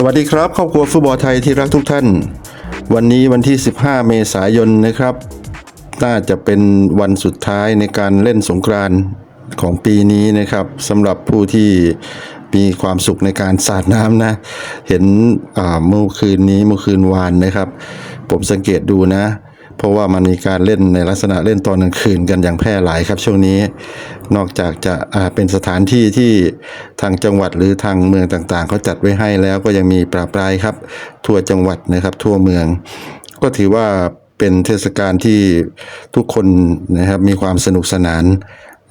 สวัสดีครับครอบครัวฟุตบอลไทยที่รักทุกท่าน วันนี้วันที่ 15 เมษายนนะครับ น่าจะเป็นวันสุดท้ายในการเล่นสงกรานต์ของปีนี้นะครับสำหรับผู้ที่มีความสุขในการสาดน้ำนะ เห็นเมื่อคืนนี้เมื่อคืนวานนะครับ ผมสังเกตดูนะ เพราะว่ามันมีการเล่นในลักษณะเล่นตอนกลางคืนกันอย่างแพร่หลายครับช่วงนี้ นอกจากจะเป็นสถานที่ที่ทางจังหวัดหรือทางเมืองต่างๆเขาจัดไว้ให้แล้วก็ยังมีปราปรายครับ ทั่วจังหวัดนะครับ ทั่วเมือง ก็ถือว่าเป็นเทศกาลที่ทุกคนนะครับมีความสนุกสนาน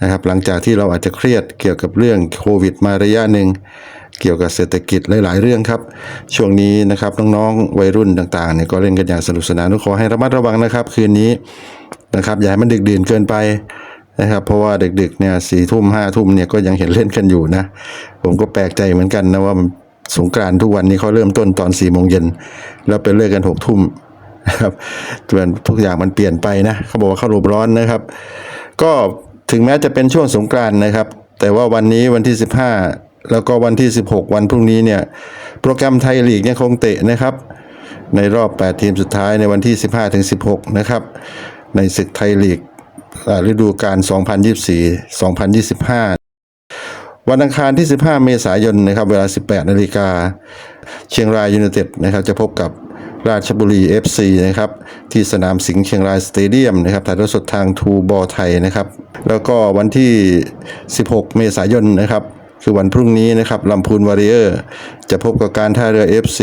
นะครับ หลังจากที่เราอาจจะเครียดเกี่ยวกับเรื่องโควิดมาระยะหนึ่งเกี่ยวกับเศรษฐกิจหลายๆเรื่องครับ ช่วงนี้นะครับน้องๆวัยรุ่นต่างๆเนี่ยก็เล่นกันอย่างสนุกสนานต้องขอให้ระมัดระวังนะครับ คืนนี้นะครับอย่าให้มันดึกดื่นเกินไป นะครับ เพราะว่าดึกๆเนี่ยสี่ทุ่มห้าทุ่มเนี่ยก็ยังเห็นเล่นกันอยู่นะ ผมก็แปลกใจเหมือนกันนะว่าสงกรานทุกวันนี้เขาเริ่มต้นตอนสี่โมงเย็นแล้วไปเลิกกันหกทุ่มนะครับส่วนทุกอย่างมันเปลี่ยนไปนะเขาบอกว่าเขาหลบร้อนนะครับ ก็ถึงแม้จะเป็นช่วงสงกรานนะครับ แต่ว่าวันนี้วันที่ 15 แล้วก็วันที่ 16 วันพรุ่งนี้เนี่ยโปรแกรมไทยลีกยังคงเตะนะครับ ในรอบ 8 ทีมสุดท้ายในวันที่ 15ถึง16 นะครับ ในศึกไทยลีก ฤดูกาล 2024-2025 วันอังคารที่ 15 เมษายนนะครับเวลา 18 นาฬิกา เชียงรายยูไนเต็ดนะครับจะพบกับราชบุรี FC นะครับที่สนามสิงห์เชียงรายสเตเดียมนะครับถ่ายทอดสดทางทูบอไทยนะครับแล้วก็วันที่ 16 เมษายนนะครับคือวันพรุ่งนี้นะครับลำพูนวอริเออร์ จะพบกับการท่าเรือ FC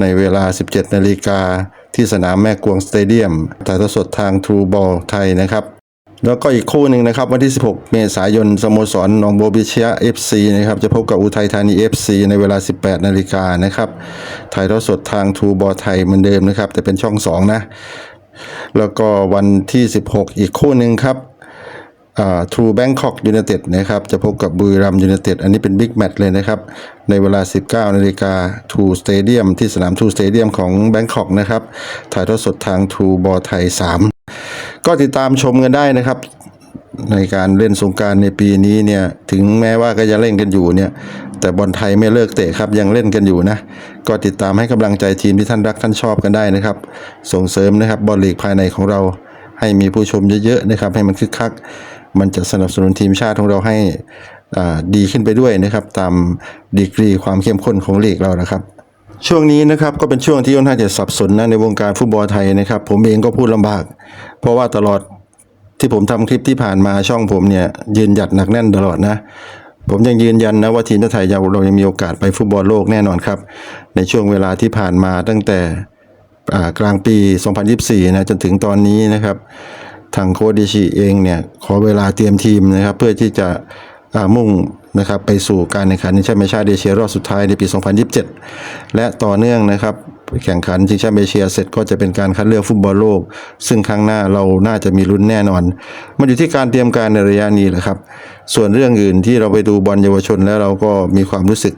ในเวลา 17 นาฬิกา ที่สนามแม่กวงสเตเดียมถ่ายทอดสดทางทูบอลไทยนะครับ แล้วก็อีกคู่หนึ่งนะครับวันที่ 16 เมษายนสโมสรหนองโบวบิเชีย FC นะครับจะพบกับอุทัยธานี FC ในเวลา 18 นาฬิกานะครับถ่ายทอดสดทางทูบอไทยเหมือนเดิมนะครับแต่เป็นช่อง 2 นะ แล้วก็วันที่ 16 อีกคู่หนึ่งครับ ทรูแบงคอกยูเนเต็ดนะครับจะพบกับบุรีรัมยูเนเต็ดอันนี้เป็นบิ๊กแมตช์เลยนะครับ ในเวลา 19นาฬิกาทูสเตเดียมที่สนามทูสเตเดียมของแบงคอกนะครับ ถ่ายทอดสดทางทูบอไทย 3 ก็ติดตามชมกันได้นะครับ ในการเล่นสงกรารในปีนี้เนี่ยถึงแม้ว่าก็จะเล่นกันอยู่เนี่ยแต่บอลไทยไม่เลิกเตะครับยังเล่นกันอยู่นะ ก็ติดตามให้กำลังใจทีมที่ท่านรักท่านชอบกันได้นะครับ ส่งเสริมนะครับบอลลีกภายในของเราให้มีผู้ชมเยอะๆนะครับให้มันคึกคัก มันจะสนับสนุนทีมชาติของเราให้ดีขึ้นไปด้วยนะครับ ตามดีกรีความเข้มข้นของลีกเรานะครับช่วงนี้นะครับก็เป็นช่วงที่ค่อนข้างจะสับสนนะในวงการฟุตบอลไทยนะครับ ผมเองก็พูดลำบาก เพราะว่าตลอดที่ผมทำคลิปที่ผ่านมาช่องผมเนี่ยยืนหยัดหนักแน่นตลอดนะ ผมยังยืนยันนะว่าทีมชาติไทยเรายังมีโอกาสไปฟุตบอลโลกแน่นอนครับ ในช่วงเวลาที่ผ่านมาตั้งแต่กลางปี 2024 นะจนถึงตอนนี้นะครับ ทางโคดิชิเองเนี่ยขอเวลาเตรียมทีมนะครับ เพื่อที่จะมุ่งนะครับไปสู่การแข่งขันชิงแชมป์เอเชียเอเชียรอบสุดท้ายในปี 2027 และต่อเนื่องนะครับแข่งขันชิงแชมป์เอเชียเสร็จก็จะเป็นการคัดเลือกฟุตบอลโลก ซึ่งครั้งหน้าเราน่าจะมีลุ้นแน่นอน มันอยู่ที่การเตรียมการในระยะนี้แหละครับ ส่วนเรื่องอื่นที่เราไปดูบอลเยาวชนแล้วเราก็มีความรู้สึก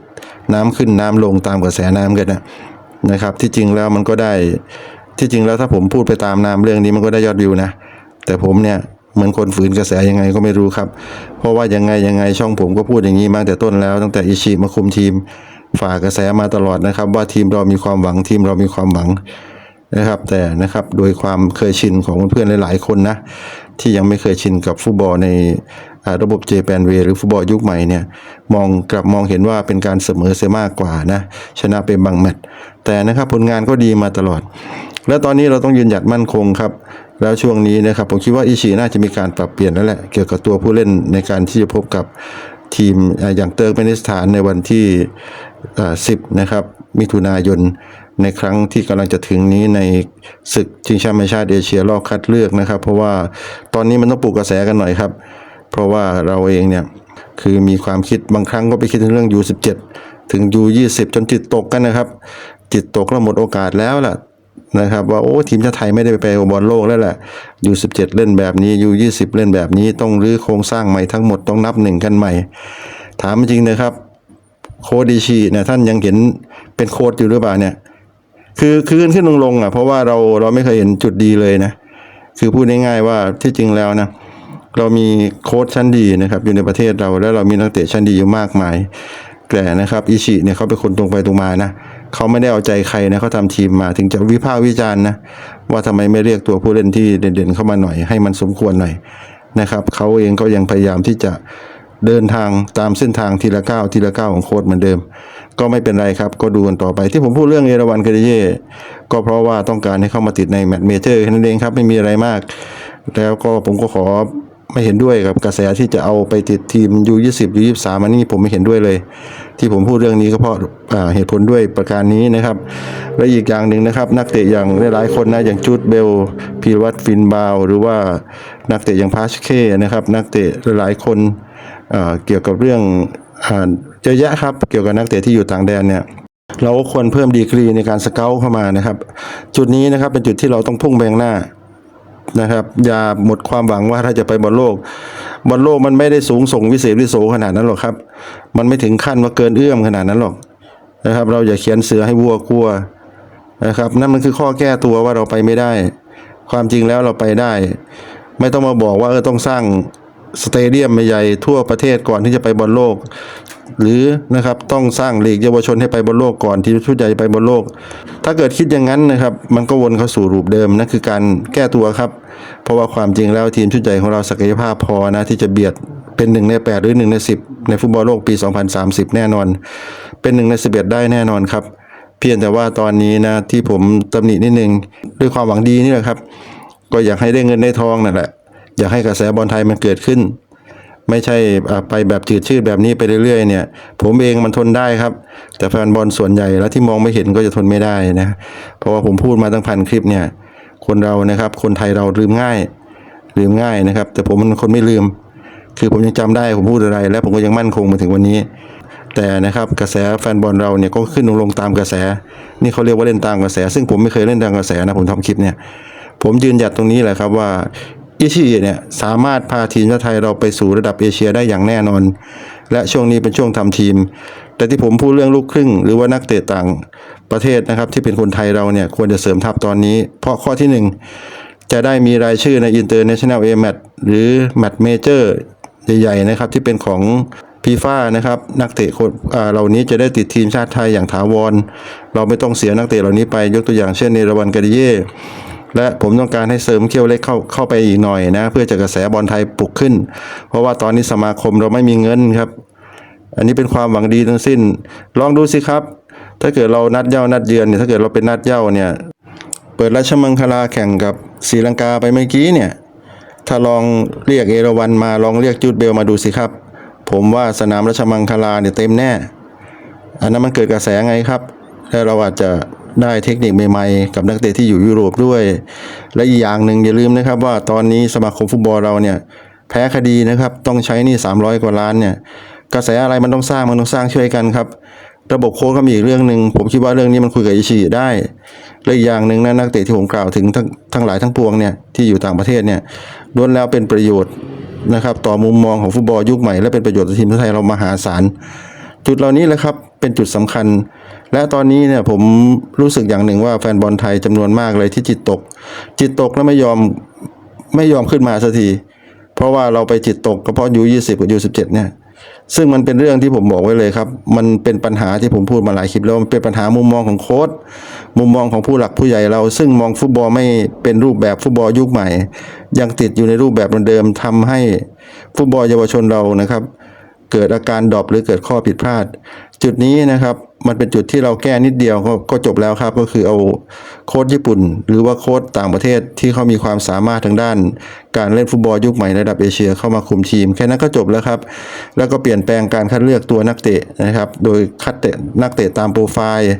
น้ำขึ้นน้ำลงตามกระแสน้ำกันนะนะครับ ที่จริงแล้วมันก็ได้ที่จริงแล้วถ้าผมพูดไปตามน้ำเรื่องนี้มันก็ได้ยอดวิวนะ แต่ผมเนี่ยเหมือนคนฝืนกระแสยังไงก็ไม่รู้ครับ เพราะว่ายังไงยังไงช่องผมก็พูดอย่างนี้มาตั้งแต่ต้นแล้ว ตั้งแต่อิชิมาคุมทีมฝ่ากกระแสมาตลอดนะครับ ว่าทีมเรามีความหวังทีมเรามีความหวังนะครับ แต่นะครับโดยความเคยชินของเพื่อนๆหลาย ๆ คนนะที่ยังไม่เคยชินกับฟุตบอลในระบบเจแปนเวหรือฟุตบอลยุคใหม่เนี่ยมองกลับมองเห็นว่าเป็นการเสมอเสียมากกว่านะชนะเป็นบางแมตช์แต่นะครับผลงานก็ดีมาตลอด และตอนนี้เราต้องยืนหยัดมั่นคงครับ แล้วช่วงนี้นะครับผมคิดว่าอิชิน่าจะมีการปรับเปลี่ยนแล้วแหละเกี่ยวกับตัวผู้เล่นในการที่จะพบกับทีมอย่างเติร์กเมนิสถานในวันที่ 10 นะครับ มิถุนายนในครั้งที่กำลังจะถึงนี้ในศึกชิงแชมป์เอเชียเอเชียรอบคัดเลือกนะครับ เพราะว่าตอนนี้มันต้องปลุกกระแสกันหน่อยครับ เพราะว่าเราเองเนี่ยคือมีความคิดบางครั้งก็ไปคิดถึงเรื่อง U17 ถึง U20 จนจิตตกกันนะครับ จิตตกแล้วหมดโอกาสแล้วล่ะ นะครับว่าโอ้ทีมชาติไทยไม่ได้ไปบอลโลกแล้วแหละอยูสิบเล่นแบบนี้ยูยี่สิบเล่นแบบนี้ต้องรื้อโครงสร้างใหม่ทั้งหมดต้องนับหนึ่งกันใหม่ ถามจริงนะครับ โคดดีชีเนี่ยท่านยังเห็นเป็นโค้ดอยู่หรือเปล่าเนี่ยคือคือขึ้นขึ้นลงลงอะเพราะว่าเราเราไม่เคยเห็นจุดดีเลยนะคือพูดง่ายๆว่าที่จริงแล้วนะเรามีโค้ชชั้นดีนะครับอยู่ในประเทศเราแล้วเรามีนักเตะชั้นดีอยู่มากมายแต่นะครับอิชิเนี่ยเขาเป็นคนตรงไปตรงมานะ เขาไม่ได้เอาใจใครนะเขาทำทีมมาถึงจะวิพากษ์วิจารณ์นะว่าทำไมไม่เรียกตัวผู้เล่นที่เด่นๆเข้ามาหน่อยให้มันสมควรหน่อยนะครับเขาเองก็ยังพยายามที่จะเดินทางตามเส้นทางทีละก้าวทีละก้าวของโค้ดเหมือนเดิม ก็ไม่เป็นไรครับก็ดูกันต่อไปที่ผมพูดเรื่องเอราวันกาเดเย่ก็เพราะว่าต้องการให้เข้ามาติดในแมตช์เมเจอร์แค่นั้นเองครับไม่มีอะไรมาก แล้วก็ผมก็ขอ ไม่เห็นด้วยกับกระแสที่จะเอาไปติดทีม U20 U23 อันนี้ผมไม่เห็นด้วยเลย ที่ผมพูดเรื่องนี้ก็เพราะเหตุผลด้วยประการนี้นะครับ และอีกอย่างหนึ่งนะครับ นักเตะอย่างหลายๆคนนะอย่างจูดเบลพีรวัตรฟินบาว หรือว่านักเตะอย่างพาชเคนะครับ นักเตะหลายๆคนเกี่ยวกับเรื่องเยอะแยะครับเกี่ยวกับนักเตะที่อยู่ต่างแดนเนี่ยเราควรเพิ่มดีกรีในการสเกลเข้ามานะครับ จุดนี้นะครับเป็นจุดที่เราต้องพุ่งไปข้างหน้า นะครับ อย่าหมดความหวังว่าถ้าจะไปบอลโลกบอลโลกมันไม่ได้สูงส่งวิเศษวิโสขนาดนั้นหรอกครับ มันไม่ถึงขั้นว่าเกินเอื้อมขนาดนั้นหรอกนะครับ เราอย่าเขียนเสือให้วัวกลัวนะครับนั่นมันคือข้อแก้ตัวว่าเราไปไม่ได้ ความจริงแล้วเราไปได้ ไม่ต้องมาบอกว่าเออต้องสร้างสเตเดียมใหญ่ทั่วประเทศก่อนที่จะไปบอลโลก หรือนะครับต้องสร้างเหลีกเยาวชนให้ไปบอลโลกก่อนที่ชุดใหญ่ไปบอลโลก ถ้าเกิดคิดอย่างนั้นนะครับ มันก็วนเข้าสู่รูปเดิมนั่นคือการแก้ตัวครับ เพราะว่าความจริงแล้วทีมชุดใหญ่ของเราศักยภาพพอนะที่จะเบียดเป็นหนึ่งใน 8 หรือ1ใน 10 ในฟุตบอลโลกปี 2030 แน่นอน เป็นหนึ่งใน 11 ได้แน่นอนครับ เพียงแต่ว่าตอนนี้นะที่ผมตำหนินิดนึงด้วยความหวังดีนี่แหละครับ ก็อยากให้ได้เงินได้ทองนั่นแหละอยากให้กระแสบอลไทยมันเกิดขึ้น ไม่ใช่ไปแบบจืดชืดแบบนี้ไปเรื่อยๆเนี่ย ผมเองมันทนได้ครับ แต่แฟนบอลส่วนใหญ่แล้วที่มองไม่เห็นก็จะทนไม่ได้นะ เพราะว่าผมพูดมาตั้งพันคลิปเนี่ย คนเรานะครับ คนไทยเราลืมง่าย ลืมง่ายนะครับ แต่ผมมันคนไม่ลืม คือผมยังจำได้ผมพูดอะไร และผมก็ยังมั่นคงมาถึงวันนี้ แต่นะครับกระแสแฟนบอลเราเนี่ยก็ขึ้นลงลงตามกระแส นี่เขาเรียกว่าเล่นตามกระแส ซึ่งผมไม่เคยเล่นตามกระแสนะผมทำคลิปเนี่ยผมยืนหยัดตรงนี้แหละครับว่า อิชิเนี่ยสามารถพาทีมชาติไทยเราไปสู่ระดับเอเชียได้อย่างแน่นอน และช่วงนี้เป็นช่วงทำทีม แต่ที่ผมพูดเรื่องลูกครึ่ง หรือว่านักเตะต่างประเทศนะครับ ที่เป็นคนไทยเราเนี่ยควรจะเสริมทัพตอนนี้ เพราะข้อที่หนึ่งจะได้มีรายชื่อใน International A Match หรือ Match Major ใหญ่ๆนะครับที่เป็นของฟีฟ่านะครับนักเตะคนเหล่านี้จะได้ติดทีมชาติไทยอย่างถาวร เราไม่ต้องเสียนักเตะเหล่านี้ไปยกตัวอย่างเช่นเนรวันกาดิเย่ และผมต้องการให้เสริมเขี้ยวเล็กเข้าเข้าไปอีกหน่อยนะ เพื่อจะกระแสบอลไทยปลุกขึ้น เพราะว่าตอนนี้สมาคมเราไม่มีเงินครับ อันนี้เป็นความหวังดีทั้งสิ้น ลองดูสิครับ ถ้าเกิดเรานัดเย้านัดเยือนเนี่ยถ้าเกิดเราเป็นนัดเย้าเนี่ยเปิดราชมังคลาแข่งกับศรีลังกาไปเมื่อกี้เนี่ยถ้าลองเรียกเอราวันมาลองเรียกจูดเบลมาดูสิครับ ผมว่าสนามราชมังคลาเนี่ยเต็มแน่ อันนั้นมันเกิดกระแสไงครับและเราอาจจะ ได้เทคนิคใหม่ๆ กับนักเตะที่อยู่ยุโรปด้วย และอีกอย่างหนึ่งอย่าลืมนะครับว่าตอนนี้สมาคมฟุตบอลเราเนี่ยแพ้คดีนะครับต้องใช้นี่300 กว่าล้านเนี่ยกระแสอะไรมันต้องสร้างมันต้องสร้างช่วยกันครับ ระบบโค้ชก็มีอีกเรื่องหนึ่งผมคิดว่าเรื่องนี้มันคุยกับอิชิได้และอีกอย่างหนึ่งนะนักเตะที่ผมกล่าวถึงทั้งทั้งหลายทั้งปวงเนี่ยที่อยู่ต่างประเทศเนี่ยล้วนแล้วเป็นประโยชน์นะครับต่อมุมมองของฟุตบอลยุคใหม่และเป็นประโยชน์ต่อทีมชาติไทยเรามหาศาลจุดเหล่านี้แหละครับเป็นจุดสำคัญ และตอนนี้เนี่ยผมรู้สึกอย่างหนึ่งว่าแฟนบอลไทยจำนวนมากเลยที่จิตตก จิตตกแล้วไม่ยอมไม่ยอมขึ้นมาสักที เพราะว่าเราไปจิตตกก็เพราะยูยี่สิบกับยูสิบเจ็ดเนี่ย ซึ่งมันเป็นเรื่องที่ผมบอกไว้เลยครับ มันเป็นปัญหาที่ผมพูดมาหลายคลิปแล้วมันเป็นปัญหามุมมองของโค้ชมุมมองของผู้หลักผู้ใหญ่เรา ซึ่งมองฟุตบอลไม่เป็นรูปแบบฟุตบอลยุคใหม่ ยังติดอยู่ในรูปแบบเดิมๆทำให้ฟุตบอลเยาวชนเรานะครับ เกิดอาการดรอปหรือเกิดข้อผิดพลาด จุดนี้นะครับมันเป็นจุดที่เราแก้นิดเดียวก็กจบแล้วครับ ก็คือเอาโค้ชญี่ปุ่น หรือว่าโค้ชต่างประเทศที่เขามีความสามารถทางด้าน การเล่นฟุตบอลยุคใหม่ระดับเอเชียเข้ามาคุมทีม แค่นั้นก็จบแล้วครับ แล้วก็เปลี่ยนแปลงการคัดเลือกตัวนักเตะนะครับ โดยคัดเตะนักเตะตามโปรไฟล์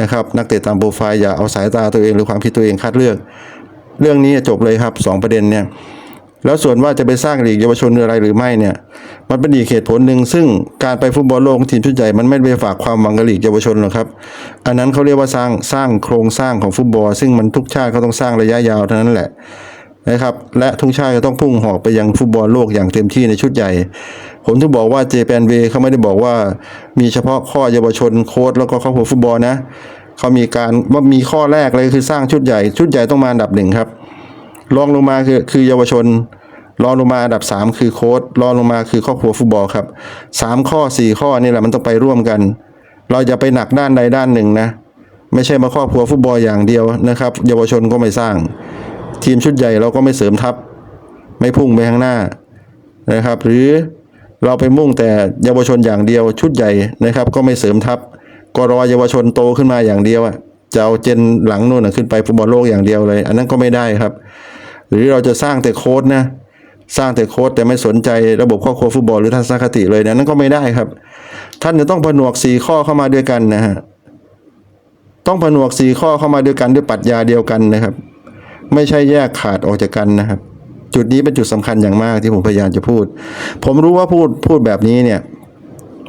นะครับนักเตะตามโปรไฟล์อย่าเอาสายตาตัวเองหรือความคิดตัวเองคัดเลือก เรื่องนี้จบเลยครับสองประเด็นเนี่ย แล้วส่วนว่าจะไปสร้างหลีกเยาวชนอะไรหรือไม่เนี่ย มันเป็นอีกเหตุผลหนึ่งซึ่งการไปฟุตบอลโลกของทีมชุดใหญ่มันไม่ได้ไปฝากความหวังกับหลีกเยาวชนหรอกครับ อันนั้นเขาเรียกว่าสร้างสร้างโครงสร้างของฟุตบอล ซึ่งมันทุกชาติเขาต้องสร้างระยะยาวเท่านั้นแหละนะครับและทุกชาติก็ต้องพุ่งหอกไปยังฟุตบอลโลกอย่างเต็มที่ในชุดใหญ่ ผมถึงบอกว่าเจแปนเวเขาไม่ได้บอกว่า มีเฉพาะข้อเยาวชนโค้ดแล้วก็ครอบครัวฟุตบอลนะเขามีการว่ามีข้อแรกเลยคือสร้างชุดใหญ่ ชุดใหญ่ต้องมาอันดับหนึ่งครับรองลงมาคือคือเยาวชน รองลงมาอันดับ 3 คือโค้ดรองลงมาคือครอบครัวฟุตบอลครับสามข้อ 4 ข้อนี่แหละมันต้องไปร่วมกัน เราจะไปหนักด้านใดด้านหนึ่งนะ ไม่ใช่มาครอบครัวฟุตบอลอย่างเดียวนะครับ เยาวชนก็ไม่สร้าง ทีมชุดใหญ่เราก็ไม่เสริมทัพ ไม่พุ่งไปข้างหน้านะครับ หรือเราไปมุ่งแต่เยาวชนอย่างเดียว ชุดใหญ่นะครับ ก็ไม่เสริมทัพ ก็รอเยาวชนโตขึ้นมาอย่างเดียวอะจะเอาเจนหลังนู่นขึ้นไปฟุตบอลโลกอย่างเดียวเลย อันนั้นก็ไม่ได้ครับ หรือเราจะสร้างแต่โค้ดนะ สร้างแต่โค้ดแต่ไม่สนใจระบบครอบครัวฟุตบอลหรือทัศนคติเลยนะนั่นก็ไม่ได้ครับ ท่านจะต้องผนวกสี่ข้อเข้ามาด้วยกันนะฮะต้องผนวกสี่ข้อเข้ามาด้วยกันด้วยปรัชญาเดียวกันนะครับ ไม่ใช่แยกขาดออกจากกันนะครับ จุดนี้เป็นจุดสำคัญอย่างมากที่ผมพยายามจะพูด ผมรู้ว่าพูดพูดแบบนี้เนี่ย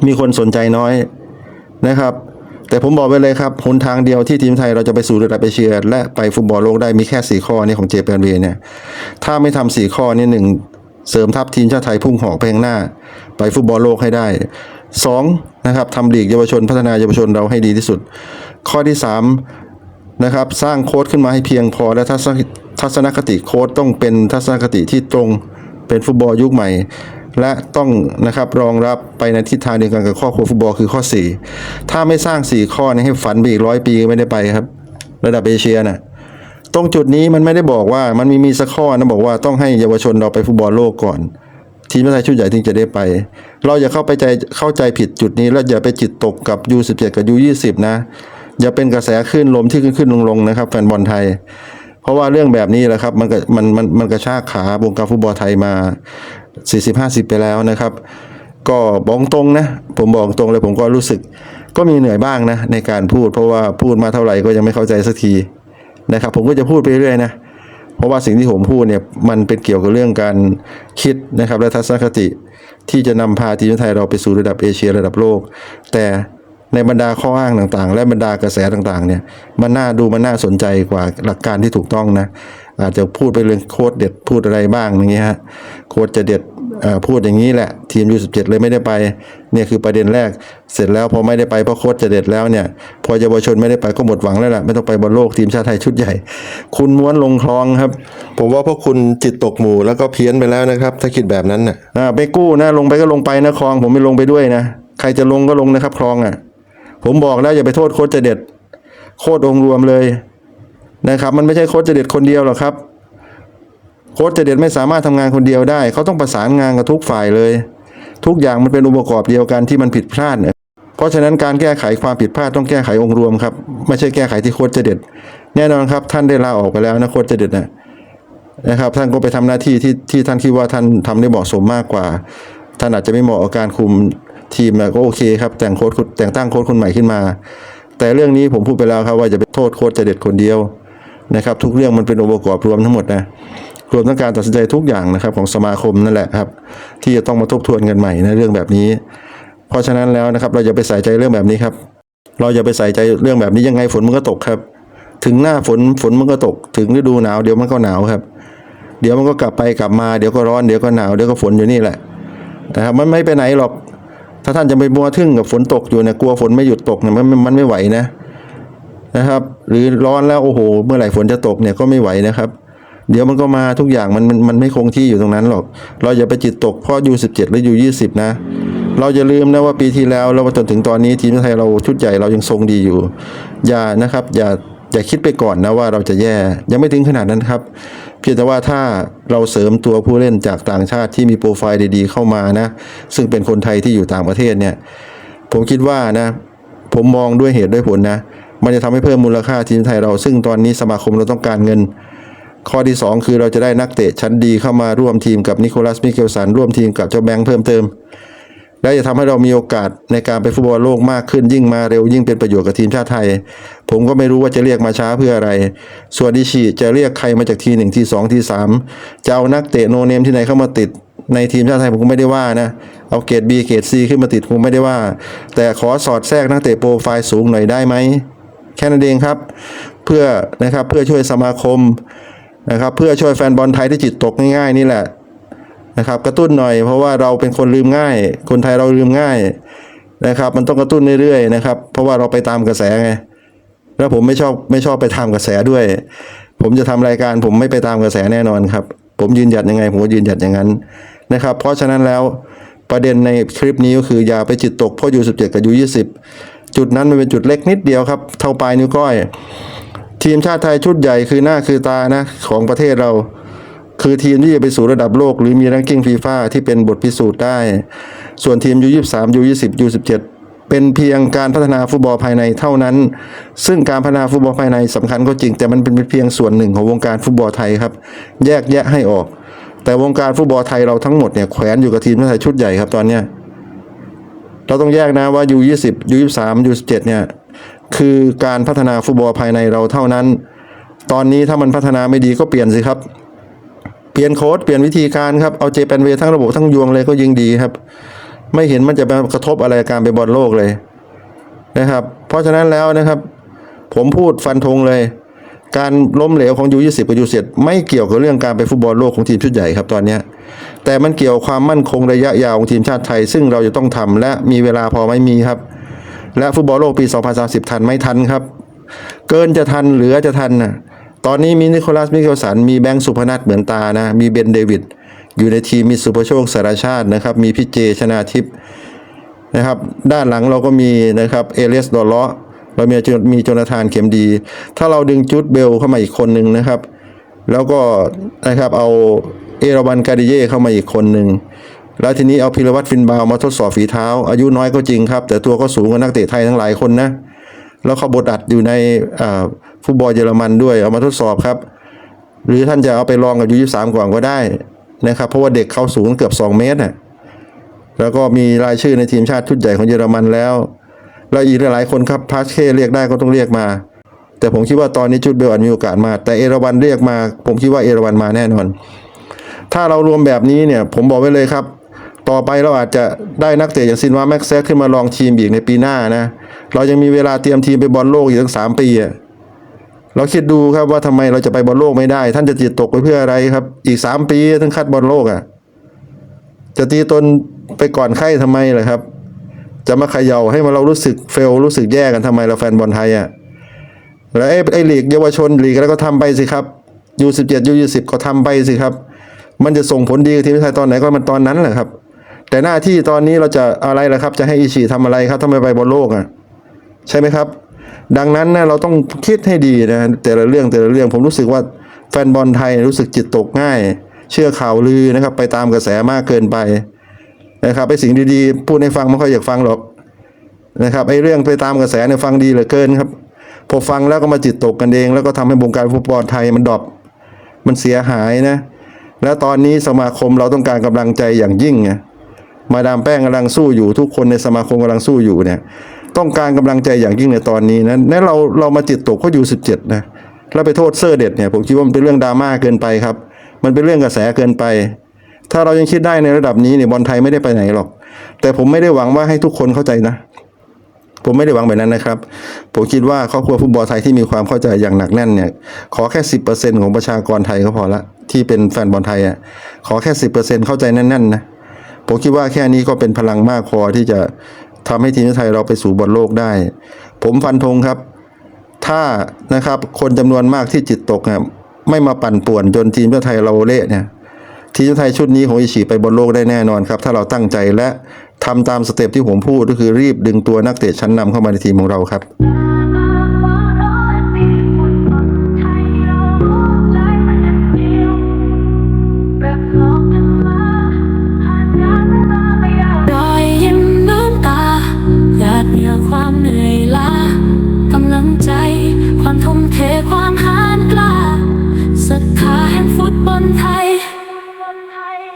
มีคนสนใจน้อยนะครับ แต่ผมบอกไปเลยครับหนทางเดียวที่ทีมไทยเราจะไปสู่ระดับเอเชีย และไปฟุตบอลโลกได้มีแค่สี่ข้อนี้ของเจแปนเวเนี่ยถ้าไม่ทำสี่ข้อนี้หนึ่งเสริมทัพทีมชาติไทยพุ่งหอกไปข้างหน้า ไปฟุตบอลโลกให้ได้สองนะครับทำลีกเยาวชนพัฒนาเยาวชนเราให้ดีที่สุด ข้อที่สามนะครับ สร้างโค้ดขึ้นมาให้เพียงพอและทัศนทัศนคติโค้ดต้องเป็นทัศนคติที่ตรงเป็นฟุตบอลยุคใหม่ และต้องนะครับรองรับไปในทิศทางเดียวกันกับข้อครัวฟุตบอลคือข้อ 4 ถ้าไม่สร้าง 4 ข้อนี้ให้ฝันไปอีกร้อยปีก็ไม่ได้ไปครับ ระดับเอเชียน่ะตรงจุดนี้มันไม่ได้บอกว่ามันมีมีสักข้อนะบอกว่าต้องให้เยาวชนเราไปฟุตบอลโลกก่อน ทีมชาติไทยชุดใหญ่ถึงจะได้ไป เราอย่าเข้าไปใจเข้าใจผิดจุดนี้แล้วอย่าไปจิตตกกับ U17 กับ U20 นะ อย่าเป็นกระแสขึ้นลมที่ขึ้นขึ้นลงลงนะครับแฟนบอลไทย เพราะว่าเรื่องแบบนี้แหละครับมันมันมันมันกระชากขาวงการฟุตบอลไทยมา 40-50 ไปแล้วนะครับ ก็บอกตรงนะ ผมบอกตรงเลยผมก็รู้สึก ก็มีเหนื่อยบ้างนะ ในการพูดเพราะว่าพูดมาเท่าไหร่ก็ยังไม่เข้าใจสักทีนะครับ ผมก็จะพูดไปเรื่อยนะเพราะว่าสิ่งที่ผมพูดเนี่ยมันเป็นเกี่ยวกับเรื่องการคิดนะครับและทัศนคติที่จะนำพาทีมไทยเราไปสู่ระดับเอเชียระดับโลก แต่ในบรรดาข้ออ้างต่างๆ และบรรดากระแสต่างๆเนี่ยมันน่าดูมันน่าสนใจกว่าหลักการที่ถูกต้องนะ อาจจะพูดไปเรื่องโค้ดเด็ดพูดอะไรบ้างอย่างเงี้ยฮะโค้ดจะเด็ดเอ่อพูดอย่างนี้แหละ ทีมยูสิบเจ็ดเลยไม่ได้ไปเนี่ยคือประเด็นแรกเสร็จแล้วพอไม่ได้ไปเพราะโค้ดจะเด็ดแล้วเนี่ย พอเยาวชนไม่ได้ไปก็หมดหวังแล้วล่ะไม่ต้องไปบอลโลกทีมชาติไทยชุดใหญ่ คุณม้วนลงคลองครับ ผมว่าพวกคุณจิตตกหมู่แล้วก็เพี้ยนไปแล้วนะครับ ถ้าคิดแบบนั้นน่ะอ่าไปกู้นะลงไปก็ลงไปนะคลอง ผมไม่ลงไปด้วยนะใครจะลงก็ลงนะครับคลองอะ ผมบอกแล้วอย่าไปโทษโค้ชจะเด็ด โคตรองค์รวมเลย นะครับ มันไม่ใช่โค้ชจเด็ดคนเดียวหรอกครับ โค้ชจเด็ดไม่สามารถทำงานคนเดียวได้ เขาต้องประสานงานกับทุกฝ่ายเลย ทุกอย่างมันเป็นองค์ประกอบเดียวกันที่มันผิดพลาดเนี่ยเพราะฉะนั้นการแก้ไขความผิดพลาดต้องแก้ไของค์รวมครับ ไม่ใช่แก้ไขที่โค้ชจเด็ดแน่นอนครับ ท่านได้ลาออกไปแล้วนะโค้ชจเด็ดนะนะครับ ท่านก็ไปทำหน้าที่ที่ที่ท่านคิดว่าท่านทำได้เหมาะสมมากกว่า ท่านอาจจะไม่เหมาะกับการคุมทีมนะก็โอเคครับ แต่งโค้ชแต่งตั้งโค้ชคนใหม่ขึ้นมา แต่เรื่องนี้ผมพูดไปแล้วครับว่าจะไปโทษโค้ชจเด็ดคนเดียว นะครับ ทุกเรื่องมันเป็นองค์ประกอบรวมทั้งหมดนะรวมทั้งการตัดสินใจทุกอย่างนะครับของสมาคมนั่นแหละครับ ที่จะต้องมาทบทวนกันใหม่ในเรื่องแบบนี้ เพราะฉะนั้นแล้วนะครับ เราอย่าไปใส่ใจเรื่องแบบนี้ครับ เราอย่าไปใส่ใจเรื่องแบบนี้ยังไงฝนมันก็ตกครับ ถึงหน้าฝนฝนมันก็ตก ถึงฤดูหนาวเดี๋ยวมันก็หนาวครับ เดี๋ยวมันก็กลับไปกลับมาเดี๋ยวก็ร้อนเดี๋ยวก็หนาวเดี๋ยวก็ฝนอยู่นี่แหละนะครับมันไม่ไปไหนหรอก ถ้าท่านจะไปมัวทึ่งกับฝนตกอยู่เนี่ยกลัวฝนไม่หยุดตกเนี่ยมันมันมันไม่ไหวนะ นะครับ หรือร้อนแล้วโอ้โห เมื่อไหร่ฝนจะตกเนี่ยก็ไม่ไหวนะครับ เดี๋ยวมันก็มาทุกอย่างมันมันมันไม่คงที่อยู่ตรงนั้นหรอก เราอย่าไปจิตตกเพราะยูสิบเจ็ดหรือยูยี่สิบนะ เราอย่าลืมนะว่าปีที่แล้วแล้วจนถึงตอนนี้ทีมไทยเราชุดใหญ่เรายังทรงดีอยู่ อย่านะครับ อย่าอย่าคิดไปก่อนนะว่าเราจะแย่ยังไม่ถึงขนาดนั้นครับเพียงแต่ว่าถ้าเราเสริมตัวผู้เล่นจากต่างชาติที่มีโปรไฟล์ดีๆ เข้ามานะ ซึ่งเป็นคนไทยที่อยู่ต่างประเทศเนี่ย ผมคิดว่านะ ผมมองด้วยเหตุด้วยผลนะ มันจะทำให้เพิ่มมูลค่าทีมไทยเรา ซึ่งตอนนี้สมาคมเราต้องการเงิน ข้อที่ 2 คือเราจะได้นักเตะชั้นดีเข้ามาร่วมทีมกับนิโคลัสมิเกลสันร่วมทีมกับเจ้าแบงค์เพิ่มเติม และจะทำให้เรามีโอกาสในการไปฟุตบอลโลกมากขึ้นยิ่งมาเร็วยิ่งเป็นประโยชน์กับทีมชาติไทย ผมก็ไม่รู้ว่าจะเรียกมาช้าเพื่ออะไร ส่วนดิชิจะเรียกใครมาจากทีหนึ่งทีสองทีสามจะเอานักเตะโนเนมที่ไหนเข้ามาติดในทีมชาติไทยผมก็ไม่ได้ว่านะเอาเกรด B เกรด C ขึ้นมาติดผมไม่ได้ว่า แต่ขอสอดแทรกนักเตะโปรไฟล์สูงหน่อยได้ไหม แค่นั้นเองครับ เพื่อนะครับเพื่อช่วยสมาคมนะครับ เพื่อช่วยแฟนบอลไทยที่จิตตกง่ายๆนี่แหละนะครับกระตุ้นหน่อยเพราะว่าเราเป็นคนลืมง่าย คนไทยเราลืมง่ายนะครับมันต้องกระตุ้นเรื่อยๆนะครับเพราะว่าเราไปตามกระแสไงแล้วผมไม่ชอบไม่ชอบไปตามกระแสด้วย ผมจะทำรายการผมไม่ไปตามกระแสแน่นอนครับ ผมยืนหยัดยังไง ผมก็ยืนหยัดอย่างนั้นนะครับ เพราะฉะนั้นแล้วประเด็นในคลิปนี้ก็คืออย่าไปจิตตกเพราะอยู่ 17 กับอยู่ 20 จุดนั้นมันเป็นจุดเล็กนิดเดียวครับ เท่าปลายนิ้วก้อย ทีมชาติไทยชุดใหญ่คือหน้าคือตานะของประเทศเรา คือทีมที่จะไปสู่ระดับโลก หรือมีรังกิ้งฟีฟ่าที่เป็นบทพิสูจน์ได้ ส่วนทีม U23 U20 U17 เป็นเพียงการพัฒนาฟุตบอลภายในเท่านั้น ซึ่งการพัฒนาฟุตบอลภายในสำคัญก็จริง แต่มันเป็นเพียงส่วนหนึ่งของวงการฟุตบอลไทยครับ แยกแยะให้ออก แต่วงการฟุตบอลไทยเราทั้งหมดเนี่ยแขวนอยู่กับทีมชาติไทยชุดใหญ่ครับตอนเนี้ย เราต้องแยกนะว่า U20 U23 U17 เนี่ยคือการพัฒนาฟุตบอลภายในเราเท่านั้น ตอนนี้ถ้ามันพัฒนาไม่ดีก็เปลี่ยนสิครับ เปลี่ยนโค้ดเปลี่ยนวิธีการครับ เอาเจแปนเวทั้งระบบทั้งยวงเลยก็ยิ่งดีครับ ไม่เห็นมันจะไปกระทบอะไรการไปบอลโลกเลยนะครับ เพราะฉะนั้นแล้วนะครับ ผมพูดฟันธงเลย การล้มเหลวของ U20 กับ U17 ไม่เกี่ยวกับเรื่องการไปฟุตบอลโลกของทีมชุดใหญ่ครับตอนนี้ แต่มันเกี่ยวความมั่นคงระยะยาวของทีมชาติไทย ซึ่งเราจะต้องทำและมีเวลาพอไหม่มีครับ และฟุตบอลโลกปี 2030 ทันไหม่ทันครับ เกินจะทันเหลือจะทันนะตอนนี้มีนิโคลัสมิเกลสันมีแบงค์สุพนัทเหมือนตานะ มีเบนเดวิดอยู่ในทีมมีสุภโชคสารชาตินะครับ มีพี่เจชนาทิพย์นะครับ ด้านหลังเราก็มีนะครับเอเลสดอลเลาะเรามีมีโจนาธานเข็มดี ถ้าเราดึงจุดเบลเข้ามาอีกคนหนึ่งนะครับ แล้วก็นะครับเอา เอราวันกาดิเย่เข้ามาอีกคนหนึ่งแล้วทีนี้เอาพิรวัตรฟินบาวมาทดสอบฝีเท้า อายุน้อยก็จริงครับ แต่ตัวก็สูงกว่านักเตะไทยทั้งหลายคนนะ แล้วเขาบดอัดอยู่ในฟุตบอลเยอรมันด้วยเอามาทดสอบครับ หรือท่านจะเอาไปลองกับยูยี่สามก่อนก็ได้นะครับเพราะว่าเด็กเขาสูงเกือบ 2 เมตรน่ะแล้วก็มีรายชื่อในทีมชาติชุดใหญ่ของเยอรมันแล้ว แล้วอีกหลายคนครับพาสเคเรียกได้ก็ต้องเรียกมา แต่ผมคิดว่าตอนนี้ชุดเบลอาจมีโอกาสมา แต่เอราวันเรียกมา ผมคิดว่าเอราวันมาแน่นอน ถ้าเรารวมแบบนี้เนี่ยผมบอกไว้เลยครับ ต่อไปเราอาจจะได้นักเตะอย่างซินวาแม็กแซกขึ้นมาลองทีมอีกในปีหน้านะ เรายังมีเวลาเตรียมทีมไปบอลโลกอีกตั้งสามปีอะเราคิดดูครับว่าทำไมเราจะไปบอลโลกไม่ได้ ท่านจะจิตตกไปเพื่ออะไรครับ อีกสามปีถึงคัดบอลโลกอะ่ะ จะตีตนไปก่อนไข้ทำไมล่ะครับ จะมาเขย่าให้มาเรารู้สึกเฟลรู้สึกแย่กันทำไมเราแฟนบอลไทยอะ่ะแล้วไอ้ไอ้ลีกเยาวชนลีกแล้วก็ทำไปสิครับยูสิบเจ็ดยูยี่สิบก็ทำไปสิครับ มันจะส่งผลดีกับทีมไทยตอนไหนก็มันตอนนั้นแหละครับ แต่หน้าที่ตอนนี้เราจะอะไรล่ะครับ จะให้อิชิทำอะไรครับทำไมไปบอลโลกอะใช่ไหมครับ ดังนั้นนะเราต้องคิดให้ดีนะแต่ละเรื่องแต่ละเรื่องผมรู้สึกว่าแฟนบอลไทยรู้สึกจิตตกง่าย เชื่อข่าวลือนะครับ ไปตามกระแสมากเกินไปนะครับไอ้สิ่งดีๆ พูดให้ฟังไม่ค่อยอยากฟังหรอกนะครับไอ้เรื่องไปตามกระแสเนี่ยฟังดีเหลือเกินครับพอฟังแล้วก็มาจิตตกกันเอง แล้วก็ทำให้วงการฟุตบอลไทยมันดรอปมันเสียหายนะ แล้วตอนนี้สมาคมเราต้องการกำลังใจอย่างยิ่งไงมาดามแป้งกำลังสู้อยู่ทุกคนในสมาคมกำลังสู้อยู่เนี่ย ต้องการกำลังใจอย่างยิ่งในตอนนี้นะนั่นเราเรามาจิตตกก็อยู่สิบเจ็ดนะแล้วไปโทษเซอร์เด็ดเนี่ยผมคิดว่ามันเป็นเรื่องดราม่าเกินไปครับ มันเป็นเรื่องกระแสเกินไป ถ้าเรายังคิดได้ในระดับนี้เนี่ยบอลไทยไม่ได้ไปไหนหรอก แต่ผมไม่ได้หวังว่าให้ทุกคนเข้าใจนะ ผมไม่ได้หวังแบบนั้นนะครับ ผมคิดว่าครอบครัวฟุตบอลไทยที่มีความเข้าใจอย่างหนักแน่นเนี่ยขอแค่สิบเปอร์เซ็นของประชากรไทยก็พอละที่เป็นแฟนบอลไทยอะขอแค่สิบเปอร์เซ็นเข้าใจแน่นๆนะผมคิดว่าแค่นี้ก็เป็นพลังมากพอที่จะทำให้ทีมชาติไทยเราไปสู่บอลโลกได้ ผมฟันธงครับ ถ้านะครับคนจำนวนมากที่จิตตกเนี่ยไม่มาปั่นป่วนจนทีมชาติไทยเราเละเนี่ย ทีมชาติไทยชุดนี้ของอิชิไปบนโลกได้แน่นอนครับ ถ้าเราตั้งใจและทำตามสเต็ปที่ผมพูดก็คือรีบดึงตัวนักเตะชั้นนำเข้ามาในทีมของเราครับ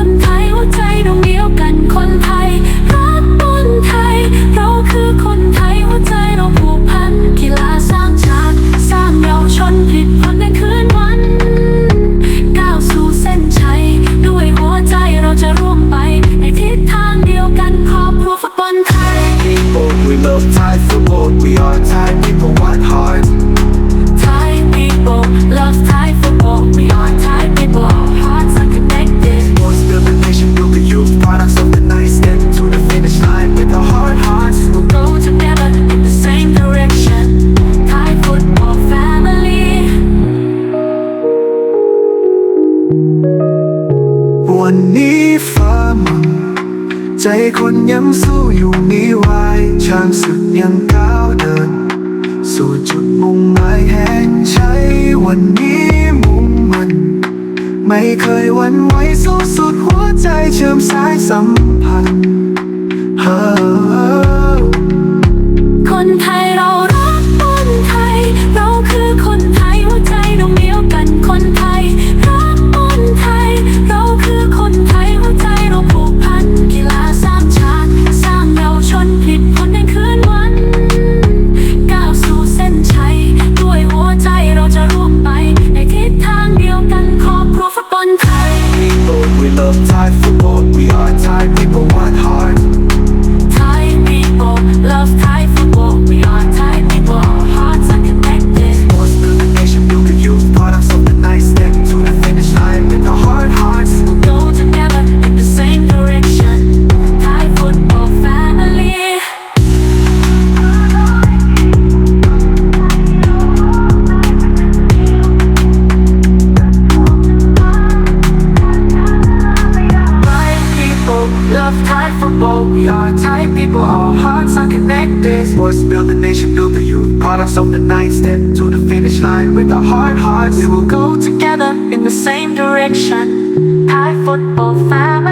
น คนไทยเรา apart hearts We will go together in the same direction. High football family